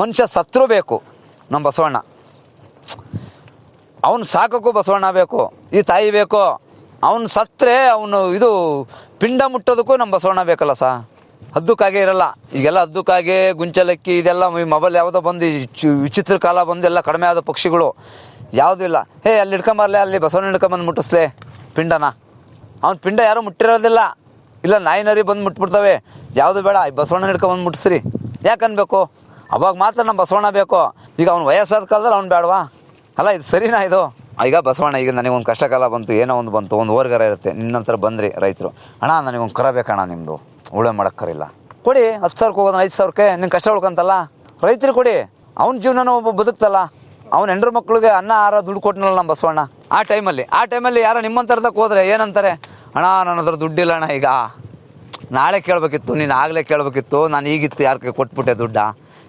ಮನುಷ್ಯ ಸತ್ರು ಬೇಕು ನಮ್ಮ ಬಸವಣ್ಣ. ಅವನು ಸಾಕಕ್ಕೂ ಬಸವಣ್ಣ ಬೇಕು, ಈ ತಾಯಿ ಬೇಕು. ಅವನು ಸತ್ತರೆ ಅವನು ಇದು ಪಿಂಡ ಮುಟ್ಟೋದಕ್ಕೂ ನಮ್ಮ ಬಸವಣ್ಣ ಬೇಕಲ್ಲ ಸಾ. ಹದ್ದುಕಾಗೆ ಇರಲ್ಲ. ಈಗೆಲ್ಲ ಹದ್ದುಕಾಗೆ ಗುಂಚಲಕ್ಕಿ, ಇದೆಲ್ಲ ಈ ಮೊಬೈಲ್ ಯಾವುದೋ ಬಂದು ವಿಚಿತ್ರ ಕಾಲ ಬಂದು ಎಲ್ಲ ಕಡಿಮೆ ಆದ ಪಕ್ಷಿಗಳು. ಯಾವುದೂ ಇಲ್ಲ. ಹೇ, ಅಲ್ಲಿ ಹಿಡ್ಕೊಂಬರ್ಲೆ, ಅಲ್ಲಿ ಬಸವಣ್ಣ ಹಿಡ್ಕೊಂಬಂದು ಮುಟ್ಟಿಸ್ಲೆ ಪಿಂಡನ. ಅವ್ನ ಪಿಂಡ ಯಾರೂ ಮುಟ್ಟಿರೋದಿಲ್ಲ. ಇಲ್ಲ ನಾಯಿ ನರಿ ಬಂದು ಮುಟ್ಬಿಡ್ತವೆ. ಯಾವುದು ಬೇಡ, ಈ ಬಸವಣ್ಣ ಹಿಡ್ಕೊಂಬಂದು ಮುಟ್ಟಿಸ್ರಿ. ಯಾಕೆ ಅನ್ಬೇಕು? ಅವಾಗ ಮಾತ್ರ ನಮ್ಮ ಬಸವಣ್ಣ ಬೇಕು. ಈಗ ಅವ್ನು ವಯಸ್ಸಾದ ಕಾಲದಲ್ಲಿ ಅವ್ನು ಬೇಡವಾ ಅಲ್ಲ, ಇದು ಸರಿನಾ ಇದು? ಈಗ ಬಸವಣ್ಣ, ಈಗ ನನಗೆ ಒಂದು ಕಷ್ಟ ಕಾಲ ಬಂತು, ಏನೋ ಒಂದು ಬಂತು, ಒಂದು ಓರ್ಗರ ಇರುತ್ತೆ. ನಿನ್ನಂತರ ಬಂದ್ರಿ ರೈತರು. ಅಣ್ಣ ನನಗೊಂದು ಕರ ಬೇಕಣ್ಣ ನಿಮ್ಮದು ಉಳೆ ಮಾಡಕ್ಕರಿಲ್ಲ ಕೊಡಿ, ಹತ್ತು ಸಾವಿರಕ್ಕೆ ಹೋಗೋದು ಐದು ಸಾವಿರಕ್ಕೆ. ನಿನ್ನ ಕಷ್ಟ ಉಳ್ಕಂತಲ್ಲ. ರೈತರು ಕೊಡಿ. ಅವ್ನ ಜೀವನನೂ ಒಬ್ಬ ಬದುಕ್ತಲ್ಲ. ಅವ್ನ ಹೆಂಡ್ರ ಮಕ್ಳಿಗೆ ಅನ್ನ ಆರ ದುಡ್ಡು ಕೊಟ್ಟನಲ್ಲ ನಮ್ಮ ಬಸವಣ್ಣ. ಆ ಟೈಮಲ್ಲಿ ಆ ಟೈಮಲ್ಲಿ ಯಾರೋ ನಿಮ್ಮಂತರದಕ್ಕೆ ಹೋದ್ರೆ ಏನಂತಾರೆ? ಅಣ್ಣ ನನ್ನ ಹತ್ರ ದುಡ್ಡಿಲ್ಲ ಅಣ್ಣ ಈಗ. ನಾಳೆ ಕೇಳಬೇಕಿತ್ತು, ನೀನು ಆಗಲೇ ಕೇಳಬೇಕಿತ್ತು. ನಾನು ಈಗಿತ್ತು ಯಾರಿಗೆ ಕೊಟ್ಬಿಟ್ಟೆ ದುಡ್ಡ?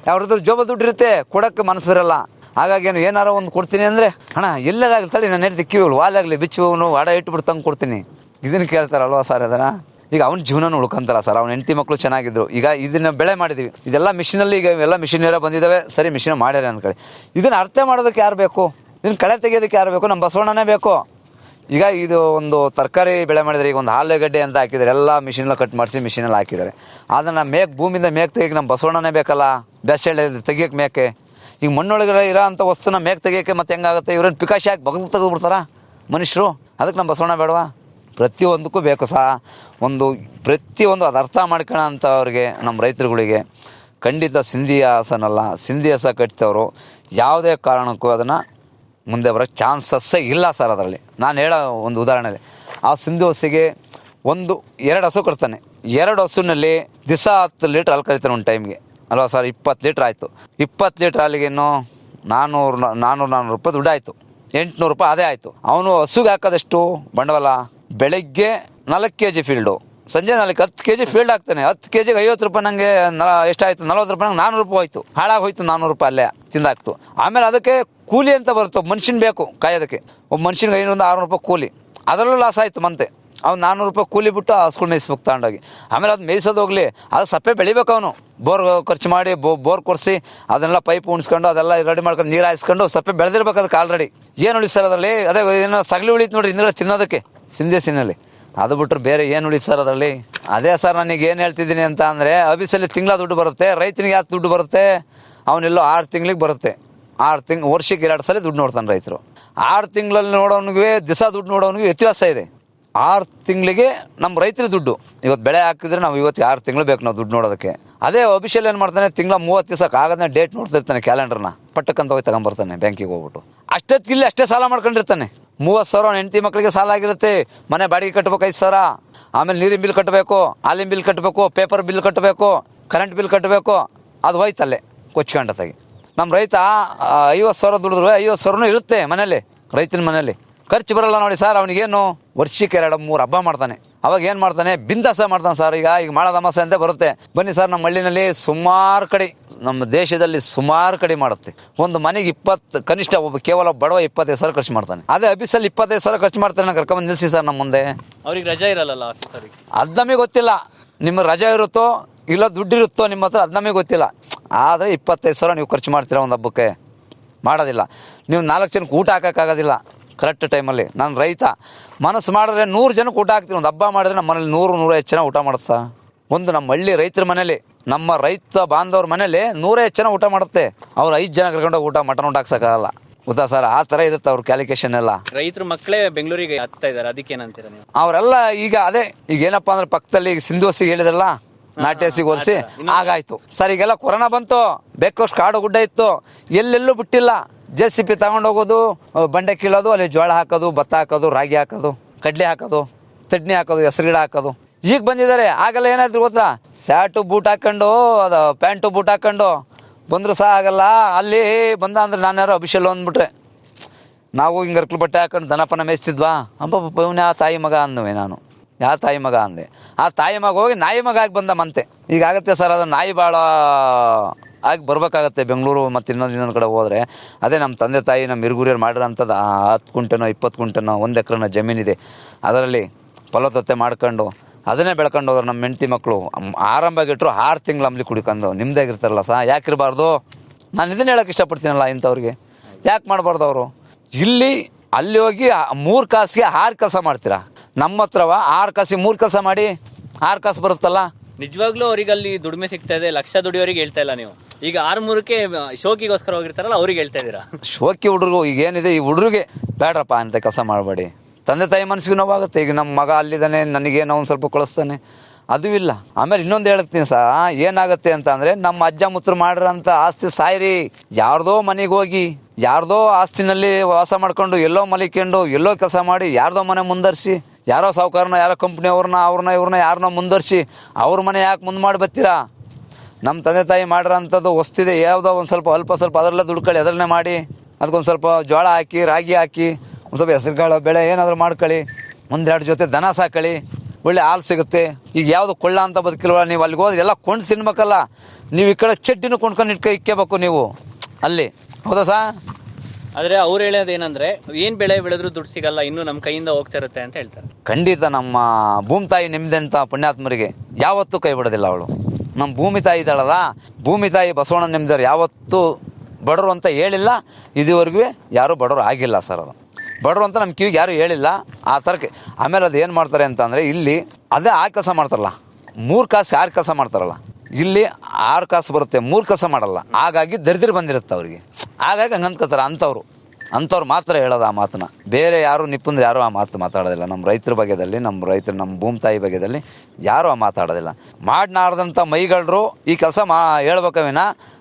ಯಾವ್ರದ್ದು ಜೋಬ ದುಡ್ಡು ಇರುತ್ತೆ, ಕೊಡೋಕ್ಕೆ ಮನಸ್ಸು ಬರಲ್ಲ. ಹಾಗಾಗಿ ಏನು ಏನಾರ ಒಂದು ಕೊಡ್ತೀನಿ ಅಂದರೆ, ಅಣ್ಣ, ಎಲ್ಲರಾಗಲಿ ತಡಿ, ನಾನು ಹೇಳ್ತಿ ಕಿವಿಗಳು, ವಾಲಾಗಲಿ ಬಿಚ್ಚುವನು ವಾಡ ಇಟ್ಬಿಟ್ಟು ತಂದು ಕೊಡ್ತೀನಿ. ಇದನ್ನು ಕೇಳ್ತಾರಲ್ವ ಸರ್ ಅದನ್ನ? ಈಗ ಅವ್ನ ಜೀವನ ಉಳ್ಕೊಂತಾರ ಸರ್, ಅವ್ನ ಹೆಂಡತಿ ಮಕ್ಕಳು ಚೆನ್ನಾಗಿದ್ರು. ಈಗ ಇದನ್ನ ಬೆಳೆ ಮಾಡಿದ್ವಿ. ಇದೆಲ್ಲ ಮಿಷಿನಲ್ಲಿ ಈಗ ಎಲ್ಲ ಮಿಷಿನ್ ಎಲ್ಲ ಬಂದಿದ್ದಾವೆ ಸರಿ, ಮಿಷಿನ್ ಮಾಡ್ಯಾರ ಅಂದ್ಕೊಳ್ಳಿ. ಇದನ್ನ ಅರ್ಥ ಮಾಡೋದಕ್ಕೆ ಯಾರು ಬೇಕು? ಇದನ್ನ ಕಳೆ ತೆಗಿಯೋದಕ್ಕೆ ಯಾರು ಬೇಕು? ನಮ್ಮ ಬಸವಣ್ಣನೇ ಬೇಕು. ಈಗ ಇದು ಒಂದು ತರಕಾರಿ ಬೆಳೆ ಮಾಡಿದರೆ ಈಗ ಒಂದು ಆಲೂಗಡ್ಡೆ ಅಂತ ಹಾಕಿದ್ದಾರೆ ಎಲ್ಲ ಮಿಷಿನಲ್ಲಿ ಕಟ್ ಮಾಡಿಸಿ ಮಿಷಿನಲ್ಲಿ ಹಾಕಿದ್ದಾರೆ. ಅದನ್ನು ಮೇಕ್ ಭೂಮಿಯಿಂದ ಮೇಕ್ ತೆಗಿಯಕ್ಕೆ ನಮ್ಮ ಬಸವಣ್ಣನೇ ಬೇಕಲ್ಲ? ಬೆಸ್ಟ್ ತೆಗಿಯೋಕೆ ಮೇಕೆ. ಈಗ ಮಣ್ಣೊಳಗಡೆ ಇರೋ ಅಂಥ ವಸ್ತುನ ಮೇಕ್ ತೆಗಿಯೋಕೆ ಮತ್ತೆ ಹೆಂಗಾಗುತ್ತೆ? ಇವ್ರೇನು ಪಿಕಾಶಿ ಹಾಕಿ ಬಗಲು ತೆಗೆದುಬಿಡ್ತಾರ ಮನುಷ್ಯರು? ಅದಕ್ಕೆ ನಮ್ಮ ಬಸವಣ್ಣ ಬೇಡವಾ? ಪ್ರತಿಯೊಂದಕ್ಕೂ ಬೇಕು ಸಹ ಒಂದು ಪ್ರತಿಯೊಂದು ಅದು ಅರ್ಥ ಅಂತ ಅಂಥವ್ರಿಗೆ ನಮ್ಮ ರೈತರುಗಳಿಗೆ ಖಂಡಿತ ಸಿಂಧಿಯ ಹಾಸನಲ್ಲ ಸಿಂಧಿ ಹಸ ಕಟ್ತವರು. ಯಾವುದೇ ಕಾರಣಕ್ಕೂ ಅದನ್ನು ಮುಂದೆ ಬರೋ ಚಾನ್ಸಸ್ಸೇ ಇಲ್ಲ ಸರ್ ಅದರಲ್ಲಿ. ನಾನು ಹೇಳೋ ಒಂದು ಉದಾಹರಣೆಯಲ್ಲಿ ಆ ಸಿಂಧು ಹಸಿಗೆ ಒಂದು, ಎರಡು ಹಸು ಕಟ್ತಾನೆ ಎರಡು ಹಸುವಿನಲ್ಲಿ ದಿವಸ ಹತ್ತು ಲೀಟ್ರ್ ಹಾಲು ಕರಿತಾನೆ ಒಂದು ಟೈಮ್ಗೆ ಅಲ್ವಾ ಸರ್? ಇಪ್ಪತ್ತು ಲೀಟ್ರ್ ಆಯಿತು. ಇಪ್ಪತ್ತು ಲೀಟ್ರ್ ಹಾಲಿಗೇನು ನಾನ್ನೂರು ನಾನ್ನೂರು ನಾನ್ನೂರು ರೂಪಾಯಿ ದುಡ್ಡು ಆಯಿತು. ಎಂಟುನೂರು ರೂಪಾಯಿ ಅದೇ ಆಯಿತು. ಅವನು ಹಸುಗೆ ಹಾಕೋದಷ್ಟು ಬಂಡವಾಳ? ಬೆಳಗ್ಗೆ ನಾಲ್ಕು ಕೆ ಜಿ ಫೀಲ್ಡು ಸಂಜೆ ನಾಲ್ಕು ಹತ್ತು ಕೆ ಜಿ ಫೀಲ್ಡ್ ಆಗ್ತಾನೆ ಹತ್ತು ಕೆ ಜಿಗೆ ಐವತ್ತು ರೂಪಾಯಿ ನನಗೆ ಎಷ್ಟಾಯ್ತು? ನಲ್ವತ್ತು ರೂಪಾಯಿ ನಂಗೆ ನಾನ್ನೂರು ರೂಪಾಯಿ ಹೋಯ್ತು. ಹಾಳಾಗಿ ಹೋಯ್ತು ನಾನ್ನೂರು ರೂಪಾಯಿ ಅಲ್ಲೇ ತಿಂದಾಕ್ತು. ಆಮೇಲೆ ಅದಕ್ಕೆ ಕೂಲಿ ಅಂತ ಬರುತ್ತೆ, ಮನುಷ್ಯನ್ ಬೇಕು ಕಾಯೋದಕ್ಕೆ. ಒಬ್ಬ ಮನುಷ್ಯನಿಗೆ ಐನೂರಿಂದ ಆರುನೂರು ರೂಪಾಯಿ ಕೂಲಿ. ಅದರಲ್ಲೂ ಲಾಸ್ ಆಯಿತು ಮಂತೆ. ಅವ್ನು ನಾನ್ನೂರು ರೂಪಾಯಿ ಕೂಲಿ ಬಿಟ್ಟು ಆ ಸ್ಕೂಲ್ ಮೇಯಿಸ್ಬೇಕು ತಗೊಂಡೋಗಿ. ಆಮೇಲೆ ಅದು ಮೇಯಿಸೋದು ಹೋಗ್ಲಿ. ಅದು ಸಪ್ಪೆ ಬೆಳಿಬೇಕು ಅವನು. ಬೋರ್ ಖರ್ಚು ಮಾಡಿ, ಬೋ ಬೋರ್ ಕೊಡಿಸಿ ಅದನ್ನೆಲ್ಲ ಪೈಪ್ ಉಣಿಸ್ಕೊಂಡು, ಅದೆಲ್ಲ ರೆಡಿ ಮಾಡ್ಕೊಂಡು ನೀರು ಹಾಯಿಸ್ಕೊಂಡು ಸಪ್ಪೆ ಬೆಳೆದಿರ್ಬೇಕು ಅದಕ್ಕೆ ಆಲ್ರೆಡಿ ಏನು ಉಳಿಸ್ತಾರೆ ಅದರಲ್ಲಿ? ಅದೇ ಏನೋ ಸಗಲಿ ಉಳಿತು ನೋಡಿ ಹಿಂದ್ಗಡೆ ತಿನ್ನೋದಕ್ಕೆ. ಸಿಂಧೇಸಿನಲ್ಲಿ ಅದು ಬಿಟ್ಟರೆ ಬೇರೆ ಏನು ಉಳಿತು ಸರ್ ಅದರಲ್ಲಿ? ಅದೇ ಸರ್ ನನಗೆ ಏನು ಹೇಳ್ತಿದ್ದೀನಿ ಅಂತ ಅಂದರೆ ಅಬಿಸಲ್ಲಿ ತಿಂಗಳ ದುಡ್ಡು ಬರುತ್ತೆ, ರೈತನಿಗೆ ಯಾಕೆ ದುಡ್ಡು ಬರುತ್ತೆ? ಅವನೆಲ್ಲೋ ಆರು ತಿಂಗಳಿಗೆ ಬರುತ್ತೆ. ಆರು ತಿಂಗ್ ವರ್ಷಕ್ಕೆ ಎರಡು ಸಲ ದುಡ್ಡು ನೋಡ್ತಾನೆ ರೈತರು. ಆರು ತಿಂಗಳಲ್ಲಿ ನೋಡೋನಿಗೆ ದಿಸ ದುಡ್ಡು ನೋಡೋನಿಗೆ ವ್ಯತ್ಯಾಸ ಇದೆ. ಆರು ತಿಂಗಳಿಗೆ ನಮ್ಮ ರೈತರ ದುಡ್ಡು. ಇವತ್ತು ಬೆಳೆ ಹಾಕಿದ್ರೆ ನಾವು ಇವತ್ತು ಆರು ತಿಂಗಳು ಬೇಕು ನಾವು ದುಡ್ಡು ನೋಡೋದಕ್ಕೆ. ಅದೇ ಅಭಿಷೇಲ್ ಏನು ಮಾಡ್ತಾನೆ, ತಿಂಗಳ ಮೂವತ್ತು ದಿವಸಕ್ಕೆ ಆಗದನ್ನ ಡೇಟ್ ನೋಡ್ತಿರ್ತಾನೆ ಕ್ಯಾಲೆಂಡರ್ನ ಪಟ್ಟಕ್ಕಂತ ಹೋಗಿ ತಗೊಂಬರ್ತಾನೆ ಬ್ಯಾಂಕಿಗೆ ಹೋಗ್ಬಿಟ್ಟು. ಅಷ್ಟೊತ್ತಿಗೆ ಅಷ್ಟೇ ಸಾಲ ಮಾಡ್ಕೊಂಡಿರ್ತಾನೆ. ಮೂವತ್ತು ಸಾವಿರ ಹೆಂಡತಿ ಮಕ್ಕಳಿಗೆ ಸಾಲ ಆಗಿರುತ್ತೆ. ಮನೆ ಬಾಡಿಗೆ ಕಟ್ಟಬೇಕು ಐದು ಸಾವಿರ. ಆಮೇಲೆ ನೀರಿನ ಬಿಲ್ ಕಟ್ಟಬೇಕು, ಹಾಲಿನ ಬಿಲ್ ಕಟ್ಟಬೇಕು, ಪೇಪರ್ ಬಿಲ್ ಕಟ್ಟಬೇಕು, ಕರೆಂಟ್ ಬಿಲ್ ಕಟ್ಟಬೇಕು. ಅದು ಹೋಯ್ತಲ್ಲೇ ಕೊಚ್ಕೊಂಡತ್ತಾಗಿ ನಮ್ಮ ರೈತ ಐವತ್ತು ಸಾವಿರ ದುಡಿದ್ರು ಐವತ್ತು ಸಾವಿರನೂ ಇರುತ್ತೆ ಮನೇಲಿ ರೈತನ ಮನೇಲಿ ಖರ್ಚು ಬರಲ್ಲ ನೋಡಿ ಸರ್ ಅವನಿಗೇನು ವರ್ಷಕ್ಕೆ ಎರಡು ಮೂರು ಹಬ್ಬ ಮಾಡ್ತಾನೆ. ಅವಾಗ ಏನು ಮಾಡ್ತಾನೆ? ಬಿಂದಾಸ ಮಾಡ್ತಾನೆ ಸರ್. ಈಗ ಈಗ ಮಾಡೋದ ಅಮಾಸೆ ಅಂತ ಬರುತ್ತೆ. ಬನ್ನಿ ಸರ್ ನಮ್ಮ ಹಳ್ಳಿನಲ್ಲಿ ಸುಮಾರು ಕಡೆ ನಮ್ಮ ದೇಶದಲ್ಲಿ ಸುಮಾರು ಕಡೆ ಮಾಡುತ್ತೆ. ಒಂದು ಮನೆಗೆ ಇಪ್ಪತ್ತು ಕನಿಷ್ಠ ಒಬ್ಬ ಕೇವಲ ಬಡವ ಇಪ್ಪತ್ತೈದು ಸಾವಿರ ಖರ್ಚು ಮಾಡ್ತಾನೆ. ಅದೇ ಆಫೀಸಲ್ಲಿ ಇಪ್ಪತ್ತೈದು ಸಾವಿರ ಖರ್ಚು ಮಾಡ್ತಾನೆ ನಾನು ಕರ್ಕೊಂಬಂದು ನಿಲ್ಲಿಸಿ ಸರ್ ನಮ್ಮ ಮುಂದೆ. ಅವ್ರಿಗೆ ರಜಾ ಇರಲ್ಲ ಅದು ನಮಗೆ ಗೊತ್ತಿಲ್ಲ. ನಿಮ್ಮ ರಜಾ ಇರುತ್ತೋ ಇಲ್ಲ ದುಡ್ಡು ಇರುತ್ತೋ ನಿಮ್ಮ ಹತ್ರ ಅದು ನಮಗೆ ಗೊತ್ತಿಲ್ಲ. ಆದರೆ ಇಪ್ಪತ್ತೈದು ಸಾವಿರ ನೀವು ಖರ್ಚು ಮಾಡ್ತೀರಾ ಒಂದು ಹಬ್ಬಕ್ಕೆ? ಮಾಡೋದಿಲ್ಲ. ನೀವು ನಾಲ್ಕು ಜನಕ್ಕೆ ಊಟ ಹಾಕೋಕ್ಕಾಗೋದಿಲ್ಲ ಕರೆಕ್ಟ್ ಟೈಮಲ್ಲಿ ನಾನು ರೈತ. ಮನಸ್ಸು ಮಾಡಿದ್ರೆ ನೂರು ಜನಕ್ಕೆ ಊಟ ಹಾಕ್ತೀನಿ. ಒಂದು ಹಬ್ಬ ಮಾಡಿದ್ರೆ ನಮ್ಮ ಮನೇಲಿ ನೂರು ಹೆಚ್ಚು ಜನ ಊಟ ಮಾಡುತ್ತೆ ಒಂದು ನಮ್ಮ ಹಳ್ಳಿ ರೈತರ ಮನೇಲಿ ನಮ್ಮ ರೈತ ಬಾಂಧವ್ರ ಮನೇಲಿ ಹೆಚ್ಚು ಜನ ಊಟ ಮಾಡುತ್ತೆ. ಅವ್ರು ಐದು ಜನ ಕರ್ಕೊಂಡು ಊಟ ಮಟನ್ ಊಟ ಹಾಕ್ಸೋಕ್ಕಾಗಲ್ಲ. ಗೊತ್ತಾ ಸರ್? ಆ ಥರ ಇರುತ್ತೆ ಅವ್ರ ಕ್ಯಾಲಿಕೇಶನ್ ಎಲ್ಲ. ರೈತರ ಮಕ್ಕಳೇ ಬೆಂಗಳೂರಿಗೆ ಹತ್ತಾ ಇದ್ದಾರೆ. ಅದಕ್ಕೆ ಏನಂತೀರ ನೀವು? ಅವರೆಲ್ಲ ಈಗ ಅದೇ ಈಗ ಏನಪ್ಪಾ ಅಂದ್ರೆ ಪಕ್ಕದಲ್ಲಿ ಈಗ ಸಿಂಧು ಹಸಿಗೆ ಹೇಳಿದ್ರಲ್ಲ? ನಾಟ್ಯಸಿಗೆ ಹೋಲಿಸಿ ಆಗಾಯ್ತು. ಸರ್ ಈಗೆಲ್ಲ ಕೊರೋನಾ ಬಂತು. ಬೇಕಷ್ಟು ಕಾಡು ಗುಡ್ಡ ಇತ್ತು. ಎಲ್ಲೆಲ್ಲೂ ಬಿಟ್ಟಿಲ್ಲ. ಜೆ ಸಿ ಪಿ ತಗೊಂಡು ಹೋಗೋದು ಬಂಡೆ ಕೀಳೋದು, ಅಲ್ಲಿ ಜೋಳ ಹಾಕೋದು, ಭತ್ತ ಹಾಕೋದು, ರಾಗಿ ಹಾಕೋದು, ಕಡ್ಲೆ ಹಾಕೋದು ತಡ್ನಿ ಹಾಕೋದು ಹೆಸರು ಗಿಡ ಹಾಕೋದು. ಈಗ ಬಂದಿದ್ದಾರೆ, ಆಗಲ್ಲ ಏನಾಯ್ತು ಗೊತ್ತಾ? ಸ್ಯಾಟು ಬೂಟ್ ಹಾಕೊಂಡು, ಅದು ಪ್ಯಾಂಟು ಬೂಟ್ ಹಾಕೊಂಡು, ಬಂದ್ರು ಸಹ ಆಗಲ್ಲ. ಅಲ್ಲಿ ಬಂದ ಅಂದ್ರೆ ನಾನು ಯಾರೋ ಅಭಿಷೇಲ್ ಅಂದ್ಬಿಟ್ರೆ, ನಾವು ಹಿಂಗೆ ಬಟ್ಟೆ ಹಾಕೊಂಡು ದನಪನ ಮೇಯಿಸ್ತಿದ್ವಾ? ಅಬ್ಬ ಪವನ ತಾಯಿ ಮಗ ಅಂದವೆ ನಾನು. ಯಾವ ತಾಯಿ ಮಗ ಅಂದೆ. ಆ ತಾಯಿ ಮಗ ಹೋಗಿ ನಾಯಿ ಮಗ ಆಗಿ ಬಂದ ಮಂತೆ. ಈಗ ಆಗುತ್ತೆ ಸರ್ ಅದು ನಾಯಿ ಭಾಳ ಆಗಿ ಬರ್ಬೇಕಾಗತ್ತೆ ಬೆಂಗಳೂರು ಮತ್ತು ಇನ್ನೊಂದು ಇನ್ನೊಂದು ಕಡೆ ಹೋದರೆ. ಅದೇ ನಮ್ಮ ತಂದೆ ತಾಯಿ ನಮ್ಮ ಹಿರುಗುರಿಯರು ಮಾಡಿರೋಂಥದ್ದು ಹತ್ತು ಕುಂಟೆನೋ ಇಪ್ಪತ್ತು ಕುಂಟೆನೋ ಒಂದು ಎಕರೆನೋ ಜಮೀನಿದೆ ಅದರಲ್ಲಿ ಫಲವತ್ತತೆ ಮಾಡ್ಕೊಂಡು ಅದನ್ನೇ ಬೆಳ್ಕೊಂಡು ಹೋದ್ರೆ ನಮ್ಮ ಹೆಂಡತಿ ಮಕ್ಕಳು ಆರಂಭ ಇಟ್ಟರು ಆರು ತಿಂಗಳು ಅಂಬ್ಲಿ ಕುಡಿಕೊಂಡು ನಿಮ್ದಾಗಿರ್ತಾರಲ್ಲ ಸಾ ಯಾಕಿರಬಾರ್ದು ನಾನು ಇದನ್ನ ಹೇಳಕ್ಕೆ ಇಷ್ಟಪಡ್ತೀನಲ್ಲ ಇಂಥವ್ರಿಗೆ. ಯಾಕೆ ಮಾಡಬಾರ್ದು ಅವರು? ಇಲ್ಲಿ ಅಲ್ಲಿ ಹೋಗಿ ಮೂರು ಕಾಸಿಗೆ ಆರು ಕೆಲಸ ಮಾಡ್ತೀರಾ? ನಮ್ಮ ಹತ್ರವ ಆರು ಕಾಸಿ ಮೂರು ಕೆಲಸ ಮಾಡಿ ಆರು ಕಾಸು ಬರುತ್ತಲ್ಲ? ನಿಜವಾಗ್ಲೂ ಅವ್ರಿಗೆ ಅಲ್ಲಿ ದುಡಿಮೆ ಸಿಗ್ತಾ ಇದೆ ಲಕ್ಷ ದುಡಿಯೋರಿಗೆ ಹೇಳ್ತಾ ಇಲ್ಲ ನೀವು. ಈಗ ಆರ್ ಮೂರಕ್ಕೆ ಶೋಕಿಗೋಸ್ಕರ ಹೋಗಿರ್ತಾರಲ್ಲ ಅವ್ರಿಗೆ ಹೇಳ್ತಾ ಇದ್ದೀರಾ ಶೋಕಿ ಹುಡುಗರು ಈಗ ಏನಿದೆ ಈ ಹುಡುಗರಿಗೆ ಬೇಡ್ರಪ್ಪ ಅಂತ ಕೆಲಸ ಮಾಡಬೇಡಿ. ತಂದೆ ತಾಯಿ ಮನಸ್ಸಿಗೆ ನೋವಾಗುತ್ತೆ ಈಗ ನಮ್ಮ ಮಗ ಅಲ್ಲಿದ್ದಾನೆ ನನಗೇನೋ ಒಂದು ಸ್ವಲ್ಪ ಕಳಿಸ್ತಾನೆ. ಅದು ಇಲ್ಲ. ಆಮೇಲೆ ಇನ್ನೊಂದು ಹೇಳ್ತೀನಿ ಸಾ ಏನಾಗುತ್ತೆ ಅಂತ ಅಂದರೆ ನಮ್ಮ ಅಜ್ಜ ಮುತ್ರ ಮಾಡಿರೋಂಥ ಆಸ್ತಿ ಸಾಯ್ರಿ. ಯಾರ್ದೋ ಮನೆಗೆ ಹೋಗಿ ಯಾರ್ದೋ ಆಸ್ತಿನಲ್ಲಿ ವಾಸ ಮಾಡ್ಕೊಂಡು ಎಲ್ಲೋ ಮಲಿಕೊಂಡು ಎಲ್ಲೋ ಕೆಲಸ ಮಾಡಿ ಯಾರ್ದೋ ಮನೆ ಮುಂದರ್ಸಿ ಯಾರೋ ಸಾವುಕಾರನ ಯಾರೋ ಕಂಪ್ನಿಯವ್ರನ್ನ, ಅವ್ರನ್ನ, ಇವ್ರನ್ನ ಯಾರನ್ನ ಮುಂದರ್ಸಿ ಅವ್ರ ಮನೆ ಯಾಕೆ ಮುಂದೆ ಮಾಡಿ ಬರ್ತೀರಾ? ನಮ್ಮ ತಂದೆ ತಾಯಿ ಮಾಡಿರೋಂಥದ್ದು ಹೊಸ್ತಿದೆ. ಯಾವುದೋ ಒಂದು ಸ್ವಲ್ಪ ಅಲ್ಪ ಸ್ವಲ್ಪ ಅದರಲ್ಲೇ ದುಡ್ಕೊಳ್ಳಿ ಅದರನ್ನೇ ಮಾಡಿ. ಅದಕ್ಕೊಂದು ಸ್ವಲ್ಪ ಜೋಳ ಹಾಕಿ, ರಾಗಿ ಹಾಕಿ, ಒಂದು ಸ್ವಲ್ಪ ಹೆಸರುಕಾಳು, ಬೆಳೆ ಏನಾದರೂ ಮಾಡ್ಕೊಳ್ಳಿ. ಒಂದೆರಡು ಜೊತೆ ದನ ಸಾಕಳಿ. ಒಳ್ಳೆ ಹಾಲು ಸಿಗುತ್ತೆ. ಈಗ ಯಾವುದು ಕೊಳ್ಳ ಅಂತ ಬದುಕಿಲ್ವ ನೀವು ಅಲ್ಲಿಗೆ ಹೋದ್ರೆ ಎಲ್ಲ ಕೊಂಡು ತಿನ್ಬೇಕಲ್ಲ. ನೀವು ಈ ಕಡೆ ಚಡ್ಡಿನೂ ಕೊಂಡ್ಕೊಂಡು ಇಟ್ಕೊ, ಇಕ್ಕೇಬೇಕು ನೀವು. ಅಲ್ಲಿ. ಹೌದಾ ಸಾ? ಆದ್ರೆ ಅವ್ರು ಹೇಳೋದು ಏನಂದ್ರೆ, ಏನ್ ಬೆಳೆ ಬೆಳೆದ್ರು ದುಡ್ಡು ಸಿಗಲ್ಲ, ಇನ್ನು ನಮ್ಮ ಕೈಯಿಂದ ಹೋಗ್ತಾ ಇರುತ್ತೆ ಅಂತ ಹೇಳ್ತಾರೆ. ಖಂಡಿತ ನಮ್ಮ ಭೂಮಿ ತಾಯಿ ನೆಮ್ಮದಂತ ಪುಣ್ಯಾತ್ಮರಿಗೆ ಯಾವತ್ತೂ ಕೈ ಬಿಡೋದಿಲ್ಲ ಅವಳು. ನಮ್ಮ ಭೂಮಿ ತಾಯಿ ಇದ್ದಾಳಲ್ಲ, ಭೂಮಿ ತಾಯಿ ಬಸವಣ್ಣ ನೆಮ್ಮದಿಯವ್ರು ಯಾವತ್ತೂ ಬಡರು ಅಂತ ಹೇಳಿಲ್ಲ, ಇದುವರೆಗೂ ಯಾರೂ ಬಡವರು ಆಗಿಲ್ಲ ಸರ್ ಅದು. ಬಡರು ಅಂತ ನಮ್ಮ ಕಿವಿಗೆ ಯಾರೂ ಹೇಳಿಲ್ಲ, ಆ ಸರ್ ಆಮೇಲೆ ಅದು ಏನು ಮಾಡ್ತಾರೆ ಅಂತಂದರೆ ಇಲ್ಲಿ ಅದೇ ಆ ಕೆಲಸ ಮಾಡ್ತಾರಲ್ಲ, ಮೂರು ಕಾಸು ಯಾರು ಕೆಲಸ ಮಾಡ್ತಾರಲ್ಲ. ಇಲ್ಲಿ ಆರು ಕಾಸು ಬರುತ್ತೆ, ಮೂರು ಕಸ ಮಾಡಲ್ಲ. ಹಾಗಾಗಿ ದರಿದ್ರ ಬಂದಿರುತ್ತೆ ಅವರಿಗೆ. ಹಾಗಾಗಿ ಹಂಗೆ ಅಂದ್ಕೋತಾರೆ ಅಂಥವ್ರು ಅಂಥವ್ರು ಮಾತ್ರ ಹೇಳೋದು ಆ ಮಾತನ್ನ. ಬೇರೆ ಯಾರು ನಿಪ್ಪಂದ್ರೆ ಯಾರು ಆ ಮಾತು ಮಾತಾಡೋದಿಲ್ಲ. ನಮ್ಮ ರೈತರ ಬಗ್ಗೆದಲ್ಲಿ ನಮ್ಮ ರೈತರು ನಮ್ಮ ಭೂಮಿ ತಾಯಿ ಬಗ್ಗೆದಲ್ಲಿ ಯಾರೂ ಆ ಮಾತಾಡೋದಿಲ್ಲ ಮಾಡಲಾರ್ದಂಥ ಮೈಗಳರು ಈ ಕೆಲಸ ಮಾ ಹೇಳ್ಬೇಕವಿನ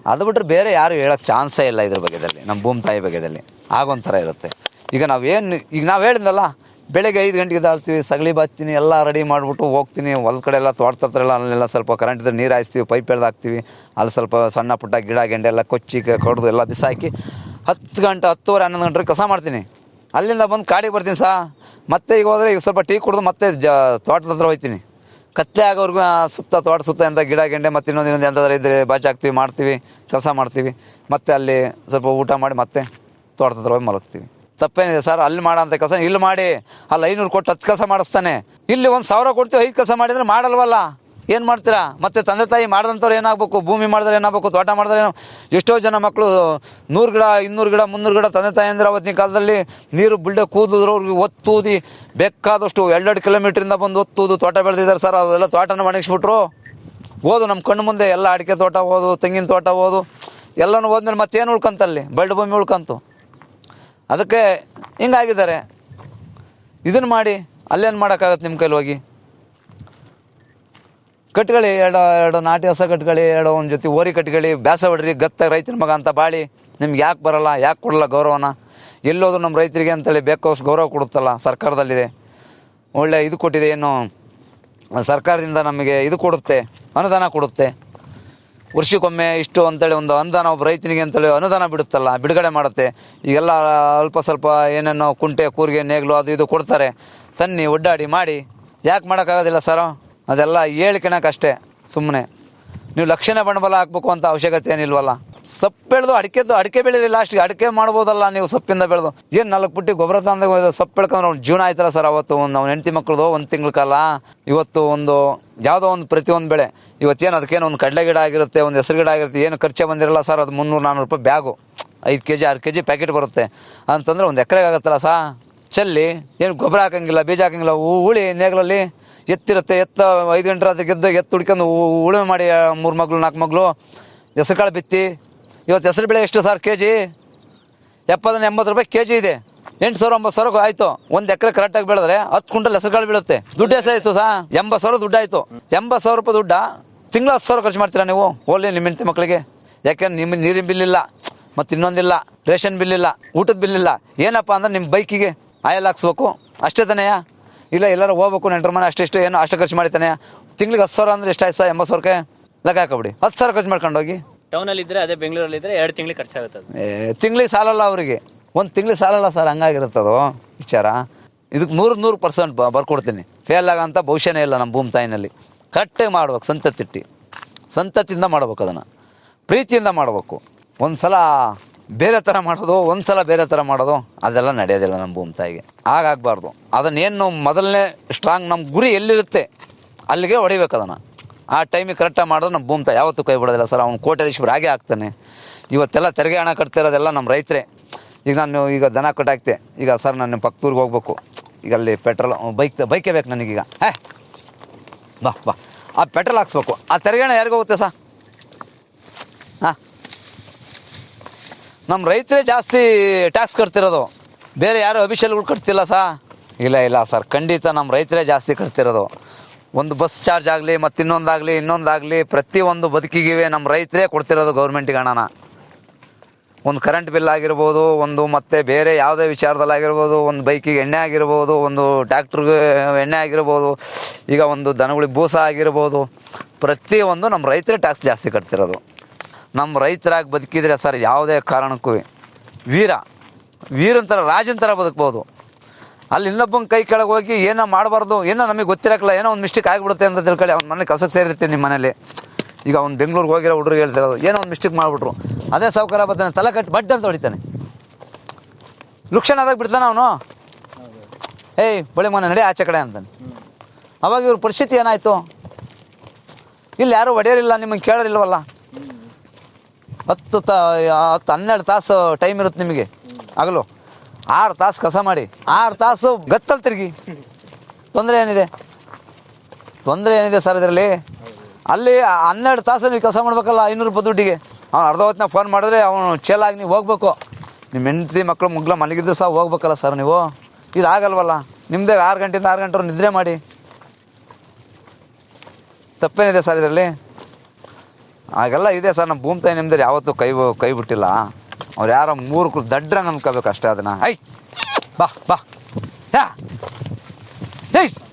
ಅದು ಬಿಟ್ಟರೆ ಬೇರೆ ಯಾರು ಹೇಳೋಕ್ಕೆ ಚಾನ್ಸೇ ಇಲ್ಲ ಇದ್ರ ಬಗ್ಗೆದಲ್ಲಿ ನಮ್ಮ ಭೂಮಿ ತಾಯಿ ಬಗ್ಗೆದಲ್ಲಿ ಆಗೊಂಥರ ಇರುತ್ತೆ. ಈಗ ನಾವೇನು ಈಗ ನಾವು ಹೇಳಿದ್ನಲ್ಲ ಬೆಳಗ್ಗೆ ಐದು ಗಂಟೆಗೆ ದಾಳ್ತೀವಿ ಸಗಳಿ ಬಾಚ್ತೀನಿ, ಎಲ್ಲ ರೆಡಿ ಮಾಡಿಬಿಟ್ಟು ಹೋಗ್ತೀನಿ. ಹೊಲ ಕಡೆ ಎಲ್ಲ ತೋಟದ ಹತ್ರ ಎಲ್ಲ, ಅಲ್ಲೆಲ್ಲ ಸ್ವಲ್ಪ ಕರೆಂಟ್ ಇದ್ರೆ ನೀರು ಹಾಯಿಸ್ತೀವಿ ಪೈಪ್ ಎಳ್ದು ಹಾಕ್ತೀವಿ. ಅಲ್ಲಿ ಸ್ವಲ್ಪ ಸಣ್ಣ ಪುಟ್ಟ ಗಿಡ, ಗೆಂಡೆ ಎಲ್ಲ ಕೊಚ್ಚಿ ಕೊಡ್ದು ಎಲ್ಲ ಬಿಸಾಕಿ ಹತ್ತು ಗಂಟೆ, ಹತ್ತುವರೆ, ಹನ್ನೊಂದು ಗಂಟೆಗೆ ಕಸ ಮಾಡ್ತೀನಿ. ಅಲ್ಲಿಂದ ಬಂದು ಕಾಡಿಗೆ ಬರ್ತೀನಿ ಸಾ. ಮತ್ತೆ ಈಗ ಹೋದರೆ ಈಗ ಸ್ವಲ್ಪ ಟೀ ಕುಡಿದು ಮತ್ತೆ ಜ ತೋಟದ ಹತ್ರ ಹೋಗ್ತೀನಿ ಕತ್ತೆ ಆಗೋರ್ಗು ಸುತ್ತ ತೋಟ ಸುತ್ತ ಎಂಥ ಗಿಡ, ಗೆಂಡೆ ಮತ್ತು ಇನ್ನೊಂದು ಇನ್ನೊಂದು ಎಂಥದ್ರೆ ಇದ್ರೆ ಬಾಚಿ ಹಾಕ್ತೀವಿ, ಮಾಡ್ತೀವಿ ಕೆಲಸ ಮಾಡ್ತೀವಿ. ಮತ್ತೆ ಅಲ್ಲಿ ಸ್ವಲ್ಪ ಊಟ ಮಾಡಿ ಮತ್ತೆ ತೋಟದ ಹತ್ರ ಹೋಗಿ ಮಲಗ್ತೀವಿ. ತಪ್ಪೇನಿದೆ ಸರ್, ಅಲ್ಲಿ ಮಾಡೋಂಥ ಕೆಲಸ ಇಲ್ಲಿ ಮಾಡಿ. ಅಲ್ಲಿ, ಐನೂರು ಕೊಟ್ಟು ಹತ್ತು ಕೆಲಸ ಮಾಡಿಸ್ತಾನೆ. ಇಲ್ಲಿ ಒಂದು ಸಾವಿರ ಕೊಡ್ತೀವಿ, ಐದು ಕೆಲಸ ಮಾಡಿದ್ರೆ ಮಾಡಲ್ವಲ್ಲ? ಏನು ಮಾಡ್ತೀರಾ? ಮತ್ತೆ ತಂದೆ ತಾಯಿ ಮಾಡಿದಂಥವ್ರು ಏನಾಗಬೇಕು? ಭೂಮಿ ಮಾಡಿದ್ರೆ ಏನಾಗಬೇಕು? ತೋಟ ಮಾಡಿದ್ರೆ ಏನು? ಎಷ್ಟೋ ಜನ ಮಕ್ಕಳು ನೂರು ಗಿಡ, ಇನ್ನೂರು ಗಿಡ, ಮುನ್ನೂರು ಗಿಡ ತಂದೆ ತಾಯಿ ಅಂದರೆ ಅವತ್ತಿನ ಕಾಲದಲ್ಲಿ ನೀರು ಬುಲ್ಡೆ ಕೂದಿದ್ರು ಅವ್ರಿಗೆ ಒತ್ತೂದಿ ಬೇಕಾದಷ್ಟು ಎರಡೆರಡು ಕಿಲೋಮೀಟ್ರಿಂದ ಬಂದು ಒತ್ತೂದು ತೋಟ ಬೆಳೆದಿದ್ದಾರೆ ಸರ್, ಅದೆಲ್ಲ ತೋಟನ ಒಣಗಿಸ್ಬಿಟ್ರು. ಓದು ನಮ್ಮ ಕಣ್ಣು ಮುಂದೆ ಎಲ್ಲ ಅಡಿಕೆ ತೋಟ ಓದು, ತೆಂಗಿನ ತೋಟ ಓದು, ಎಲ್ಲನೂ ಹೋದ್ಮೇಲೆ ಮತ್ತೇನು ಉಳ್ಕಂತಲ್ಲಿ? ಬಳ್ಳು ಭೂಮಿ ಉಳ್ಕಂತು. ಅದಕ್ಕೆ ಹಿಂಗಾಗಿದ್ದಾರೆ. ಇದನ್ನು ಮಾಡಿ ಅಲ್ಲೇನು ಮಾಡೋಕ್ಕಾಗತ್ತೆ ನಿಮ್ಮ ಕೈಲಿ ಹೋಗಿ? ಕಟ್ಕೊಳ್ಳಿ ಎರಡು ಎರಡು ನಾಟಿ ಹಸ ಕಟ್ಗಳಿ, ಎರಡು ಒಂದು ಜೊತೆ ಓರಿ ಕಟ್ಗಳಿ, ಬ್ಯಾಸ ಹೊಡ್ರಿ ಗತ್ತ ರೈತನ ಮಗ ಅಂತ ಬಾಳಿ ನಿಮ್ಗೆ ಯಾಕೆ ಬರಲ್ಲ, ಯಾಕೆ ಕೊಡಲ್ಲ ಗೌರವನ? ಎಲ್ಲೋದ್ರು ನಮ್ಮ ರೈತರಿಗೆ ಅಂತೇಳಿ ಬೇಕಾದಷ್ಟು ಗೌರವ ಕೊಡುತ್ತಲ್ಲ ಸರ್ಕಾರದಲ್ಲಿದೆ. ಒಳ್ಳೆ ಇದು ಕೊಟ್ಟಿದೆ, ಏನು ಸರ್ಕಾರದಿಂದ ನಮಗೆ ಇದು ಕೊಡುತ್ತೆ, ಅನುದಾನ ಕೊಡುತ್ತೆ. ವರ್ಷಕ್ಕೊಮ್ಮೆ ಇಷ್ಟು ಅಂತೇಳಿ ಒಂದು ಅನುದಾನ ಒಬ್ಬ ರೈತನಿಗೆ ಅಂತೇಳಿ ಅನುದಾನ ಬಿಡುತ್ತಲ್ಲ, ಬಿಡುಗಡೆ ಮಾಡುತ್ತೆ. ಈಗೆಲ್ಲ ಅಲ್ಪ ಸ್ವಲ್ಪ ಏನೇನೋ ಕುಂಟೆ, ಕೂರಿಗೆ, ನೇಗ್ಲು ಅದು ಇದು ಕೊಡ್ತಾರೆ. ತನ್ನಿ, ಒಡ್ಡಾಡಿ ಮಾಡಿ. ಯಾಕೆ ಮಾಡೋಕ್ಕಾಗೋದಿಲ್ಲ ಸರ್? ಅದೆಲ್ಲ ಹೇಳ್ಕೊಳಕ್ಕಷ್ಟೇ ಸುಮ್ಮನೆ ನೀವು ಲಕ್ಷಣ ಬಂಡವಾಳ ಹಾಕ್ಬೇಕು ಅಂತ ಅವಶ್ಯಕತೆ ಏನಿಲ್ವಲ್ಲ. ಸೊಪ್ಪು ಬೆಳೆದು ಅಡಿಕೆ ಅಡಿಕೆ ಬೆಳೀರಿ ಲಾಸ್ಟ್ಗೆ ಅಡಿಕೆ ಮಾಡ್ಬೋದಲ್ಲ ನೀವು ಸೊಪ್ಪಿಂದ ಬೆಳೆದು. ಏನು ನಾಲ್ಕು ಪುಟ್ಟಿ ಗೊಬ್ಬರ ತಂದಾಗ ಸೊಪ್ಪು ಬೆಳ್ಕೊಂಡ್ರೆ ಅವ್ನು ಜೀವನ ಆಯ್ತಲ್ಲ ಸರ್ ಅವತ್ತು ಒಂದು ಅವ್ನ ಹೆಂಡತಿ ಮಕ್ಕಳದು ಒಂದು ತಿಂಗಳ ಕಾಲ. ಇವತ್ತು ಒಂದು ಯಾವುದೋ ಒಂದು ಪ್ರತಿಯೊಂದು ಬೆಳೆ. ಇವತ್ತೇನು ಅದಕ್ಕೇನು ಒಂದು ಕಡಲೆ ಗಿಡ ಆಗಿರುತ್ತೆ, ಒಂದು ಹೆಸರು ಗಿಡ ಆಗಿರುತ್ತೆ, ಏನು ಖರ್ಚೆ ಬಂದಿರಲ್ಲ ಸರ್ ಅದು ಮುನ್ನೂರು ನಾನ್ನೂರು ರೂಪಾಯಿ ಬ್ಯಾಗು. ಐದು ಕೆ ಜಿ ಆರು ಕೆ ಜಿ ಪ್ಯಾಕೆಟ್ ಬರುತ್ತೆ. ಅಂತಂದ್ರೆ ಒಂದು ಎಕರೆಗೆ ಆಗುತ್ತಲ್ಲ ಸಾ ಚೆಲ್ಲಿ, ಏನು ಗೊಬ್ಬರ ಹಾಕಂಗಿಲ್ಲ, ಬೀಜ ಹಾಕಂಗಿಲ್ಲ ಹುಳಿ ನೇಗ್ಲಲ್ಲಿ ಎತ್ತಿರುತ್ತೆ. ಎತ್ತ ಐದು ಗಂಟೆ ಗೆದ್ದು ಎತ್ತು ಹುಡ್ಕೊಂಡು ಉಳುಮೆ ಮಾಡಿ ಮೂರು ಮಗಳು, ನಾಲ್ಕು ಮಗಳು ಹೆಸರು ಕಾಳು ಬಿತ್ತಿ ಇವತ್ತು ಹೆಸರು ಬೆಳೆ ಎಷ್ಟು ಸರ್ ಕೆ ಜಿ ಎಪ್ಪತ್ತರಿಂದ ಎಂಬತ್ತು ರೂಪಾಯಿ ಕೆ ಜಿ ಇದೆ. ಎಂಟು ಸಾವಿರ, ಒಂಬತ್ತು ಸಾವಿರ ಆಯ್ತು. ಒಂದು ಎಕರೆ ಕರೆಕ್ಟಾಗಿ ಬೆಳೆದ್ರೆ ಹತ್ತು ಕುಂಟಲ್ ಹೆಸರು ಕಾಳು ಬೀಳುತ್ತೆ. ದುಡ್ಡು ಆಯ್ತು ಸಾ? ಎಂಬತ್ತು ಸಾವಿರ ದುಡ್ಡು ಆಯಿತು. ಎಂಬತ್ತು ಸಾವಿರ ರೂಪಾಯಿ ದುಡ್ಡ? ತಿಂಗಳ ಹತ್ತು ಸಾವಿರ ಖರ್ಚು ಮಾಡ್ತೀರಾ ನೀವು? ಓಲಿ ನಿಮ್ಮ ಹೆಂಡತಿ ಮಕ್ಕಳಿಗೆ ಯಾಕೆಂದ್ರೆ ನಿಮ್ಮ ನೀರಿನ ಬಿಲ್ ಇಲ್ಲ, ಮತ್ತು ಇನ್ನೊಂದಿಲ್ಲ ರೇಷನ್ ಬಿಲ್ ಇಲ್ಲ, ಊಟದ ಬಿಲ್ ಇಲ್ಲ. ಏನಪ್ಪ ಅಂದ್ರೆ ನಿಮ್ಮ ಬೈಕಿಗೆ ಆಯಲ್ ಹಾಕ್ಸ್ಬೇಕು. ಅಷ್ಟೇ ತಾನೆಯ? ಇಲ್ಲ, ಎಲ್ಲರೂ ಹೋಗ್ಬೇಕು, ನೆಂಟರ ಮನೆ ಅಷ್ಟೆಷ್ಟು ಏನೋ ಅಷ್ಟು ಖರ್ಚು ಮಾಡಿತಾನೆ ತಿಂಗ್ಳಿಗೆ ಹತ್ತು ಸಾವಿರ ಅಂದ್ರೆ ಎಷ್ಟಾಯ್ತು ಸಾ? ಎಂಬತ್ತು ಸಾವಿರಕ್ಕೆ? ಲೆಕ್ಕ ಹಾಕೋಬಿಡಿ. ಹತ್ತು ಸಾವಿರ ಖರ್ಚು ಮಾಡ್ಕೊಂಡು ಹೋಗಿ ಟೌನಲ್ಲಿ ಇದ್ರೆ ಅದೇ ಬೆಂಗಳೂರಲ್ಲಿ ಇದ್ರೆ ಎರಡು ತಿಂಗಳಿಗೆ ಖರ್ಚಾಗುತ್ತೆ ಅದು. ತಿಂಗ್ಳಿಗೆ ಸಾಲಲ್ಲ ಅವರಿಗೆ. ಒಂದು ತಿಂಗಳಿಗೆ ಸಾಲಲ್ಲ ಸರ್ ಹಂಗಾಗಿರುತ್ತದು ವಿಚಾರ. ಇದಕ್ಕೆ ನೂರು ನೂರು ಪರ್ಸೆಂಟ್ ಬರ್ಕೊಡ್ತೀನಿ. ಫೇಲ್ ಆಗಂತ ಭವಿಷ್ಯನೇ ಇಲ್ಲ ನಮ್ಮ ಭೂಮಿ ತಾಯಿನಲ್ಲಿ. ಕರೆಕ್ಟಾಗಿ ಮಾಡ್ಬೇಕು ಸಂತತಿಟ್ಟಿ ಸಂತತಿಯಿಂದ ಮಾಡ್ಬೇಕು ಅದನ್ನು. ಪ್ರೀತಿಯಿಂದ ಮಾಡಬೇಕು. ಒಂದು ಸಲ ಬೇರೆ ಥರ ಮಾಡೋದು ಒಂದು ಸಲ ಬೇರೆ ಥರ ಮಾಡೋದು, ಅದೆಲ್ಲ ನಡೆಯೋದಿಲ್ಲ ನಮ್ಮ ಭೂಮಿ ತಾಯಿಗೆ. ಹಾಗಾಗಬಾರ್ದು. ಅದನ್ನೇನು ಮೊದಲನೇ ಸ್ಟ್ರಾಂಗ್ ನಮ್ಮ ಗುರಿ ಎಲ್ಲಿರುತ್ತೆ, ಅಲ್ಲಿಗೆ ಹೊಡಿಬೇಕು ಅದನ್ನು. ಆ ಟೈಮಿಗೆ ಕರೆಕ್ಟಾಗಿ ಮಾಡಿದ್ರೆ ನಮ್ಮ ಭೂಮಿ ತಾಯಿ ಯಾವತ್ತೂ ಕೈ ಬಿಡೋದಿಲ್ಲ ಸರ್. ಅವ್ನು ಕೋಟ್ಯಾಧೀಶ್ವರ ಹಾಗೆ ಆಗ್ತಾನೆ ಇವತ್ತೆಲ್ಲ ತೆರಿಗೆ ಹಣ ಕಟ್ತಿರೋದೆಲ್ಲ ನಮ್ಮ ರೈತರೇ. ಈಗ ನಾನು ಈಗ ದನ ಕಟ್ಟಾಕ್ತೆ. ಈಗ ಸರ್ ನಾನು ಪಕ್ಕದೂರಿಗೆ ಹೋಗ್ಬೇಕು. ಈಗ ಅಲ್ಲಿ ಪೆಟ್ರೋಲ್ ಬೈಕ್ ಬೈಕೇ ಬೇಕು ನನಗೀಗ ಹೇ! ಬಾ ಬಾ. ಆ ಪೆಟ್ರೋಲ್ ಹಾಕ್ಸ್ಬೇಕು. ಆ ತೆರಿಗೆ ಹಣ ಯಾರಿಗೂ ಹೋಗುತ್ತೆ ಸರ್? ಹಾಂ? ನಮ್ಮ ರೈತರೇ ಜಾಸ್ತಿ ಟ್ಯಾಕ್ಸ್ ಕಟ್ತಿರೋದು. ಬೇರೆ ಯಾರು ಅಫಿಷಿಯಲ್ಗಳು ಕಟ್ತಿಲ್ಲ ಸಾ? ಇಲ್ಲ ಇಲ್ಲ ಸರ್. ಖಂಡಿತ ನಮ್ಮ ರೈತರೇ ಜಾಸ್ತಿ ಕಟ್ತಿರೋದು. ಒಂದು ಬಸ್ ಚಾರ್ಜ್ ಆಗಲಿ, ಮತ್ತು ಇನ್ನೊಂದಾಗಲಿ ಇನ್ನೊಂದಾಗಲಿ ಪ್ರತಿಯೊಂದು ಬದುಕಿಗೆ ನಮ್ಮ ರೈತರೇ ಕೊಡ್ತಿರೋದು ಗೌರ್ಮೆಂಟಿಗೆ ಹಣನ ಒಂದು ಕರೆಂಟ್ ಬಿಲ್ ಆಗಿರ್ಬೋದು, ಒಂದು ಮತ್ತೆ ಬೇರೆ ಯಾವುದೇ ವಿಚಾರದಲ್ಲಿ ಆಗಿರ್ಬೋದು, ಒಂದು ಬೈಕಿಗೆ ಎಣ್ಣೆ ಆಗಿರ್ಬೋದು, ಒಂದು ಟ್ಯಾಕ್ಟ್ರಿಗೆ ಎಣ್ಣೆ ಆಗಿರ್ಬೋದು, ಈಗ ಒಂದು ದನಗಳಿಗೆ ಬೂಸ ಆಗಿರ್ಬೋದು ಪ್ರತಿಯೊಂದು ನಮ್ಮ ರೈತರೇ ಟ್ಯಾಕ್ಸ್ ಜಾಸ್ತಿ ಕಟ್ತಿರೋದು. ನಮ್ಮ ರೈತರಾಗಿ ಬದುಕಿದ್ರೆ ಸರ್ ಯಾವುದೇ ಕಾರಣಕ್ಕೂ ವೀರ ವೀರಂತರ ರಾಜಂತರ ಬದುಕ್ಬೋದು. ಅಲ್ಲಿ ಇನ್ನೊಬ್ಬನ ಕೈ ಕೆಳಗೆ ಹೋಗಿ ಏನೋ ಮಾಡಬಾರ್ದು, ಏನೋ ನಮಗೆ ಗೊತ್ತಿರಕ್ಕಲ್ಲ, ಏನೋ ಒಂದು ಮಿಸ್ಟೇಕ್ ಆಗಿಬಿಡುತ್ತೆ ಅಂತ ತಿಳ್ಕೊಳ್ಳಿ, ಅವ್ನ ಮನೆ ಕೆಲಸಕ್ಕೆ ಸೇರಿರ್ತೀನಿ ನಿಮ್ಮ ಮನೇಲಿ. ಈಗ ಅವ್ನು ಬೆಂಗಳೂರಿಗೆ ಹೋಗಿರೋ ಹುಡುಗರು ಹೇಳ್ತಿರೋದು ಏನೋ ಒಂದು ಮಿಸ್ಟೇಕ್ ಮಾಡಿಬಿಟ್ರು. ಅದೇ ಸಾವುಕಾರ ಬರ್ತಾನೆ ತಲೆ ಕಟ್ಟಿ ಬಡ್ಡ ಅಂತ ಹೊಡಿತಾನೆ. ಆದಾಗ ಬಿಡ್ತಾನೆ ಅವನು? ಏಯ್, ಬಳಿ ಮನೆ ನಡೆ ಆಚೆ ಕಡೆ ಅಂತಾನೆ. ಅವಾಗ ಇವ್ರ ಪರಿಸ್ಥಿತಿ ಏನಾಯಿತು? ಇಲ್ಲಿ ಯಾರೂ ಒಡೆಯರಿಲ್ಲ, ನಿಮಗೆ ಕೇಳೋರಿಲ್ವಲ್ಲ ಹತ್ತು ತ, ಹತ್ತು ಹನ್ನೆರಡು ತಾಸು ಟೈಮ್ ಇರುತ್ತೆ ನಿಮಗೆ ಆಗಲು ಆರು ತಾಸು ಕಸ ಮಾಡಿ. ಆರು ತಾಸು. ಗತ್ತಲ್ ತಿರುಗಿ. ತೊಂದರೆ ಏನಿದೆ? ತೊಂದರೆ ಏನಿದೆ ಸರ್ ಇದರಲ್ಲಿ? ಅಲ್ಲಿ ಹನ್ನೆರಡು ತಾಸು ನೀವು ಕಸ ಮಾಡ್ಬೇಕಲ್ಲ ಐನೂರು ರೂಪಾಯಿ ದುಡ್ಡಿಗೆ. ಅವ್ನು ಅರ್ಧ ಹೊತ್ತಿನ ಫೋನ್ ಮಾಡಿದ್ರೆ ಅವನು ಚೇಲಾಗಿ ನೀವು ಹೋಗ್ಬೇಕು. ನಿಮ್ಮ ಹೆಂಡತಿ ಮಕ್ಕಳು ಮುಗ್ಲ ಮಲಗಿದ್ರು ಸಹ ಹೋಗ್ಬೇಕಲ್ಲ ಸರ್ ನೀವು? ಇದು ಆಗಲ್ವಲ್ಲ? ನಿಮ್ಮದೇ ಆರು ಗಂಟೆಯಿಂದ ಆರು ಗಂಟೆವರೆಗೆ ನಿದ್ರೆ ಮಾಡಿ. ತಪ್ಪೇನಿದೆ ಸರ್ ಇದರಲ್ಲಿ? ಹಾಗೆಲ್ಲ ಇದೆ ಸರ್ ನಮ್ಮ ಭೂಮಿ ತಾಯಿ ನಿಮ್ದು ಯಾವತ್ತೂ ಕೈ ಕೈ ಬಿಟ್ಟಿಲ್ಲ. ಅವ್ರು ಯಾರೋ ಮೂರು ದಡ್ರ ಅನ್ಕೋಬೇಕು ಅಷ್ಟೇ ಅದನ್ನ. ಐ ಬಾ ಬಾ. ಯಾ. ಏಯ್.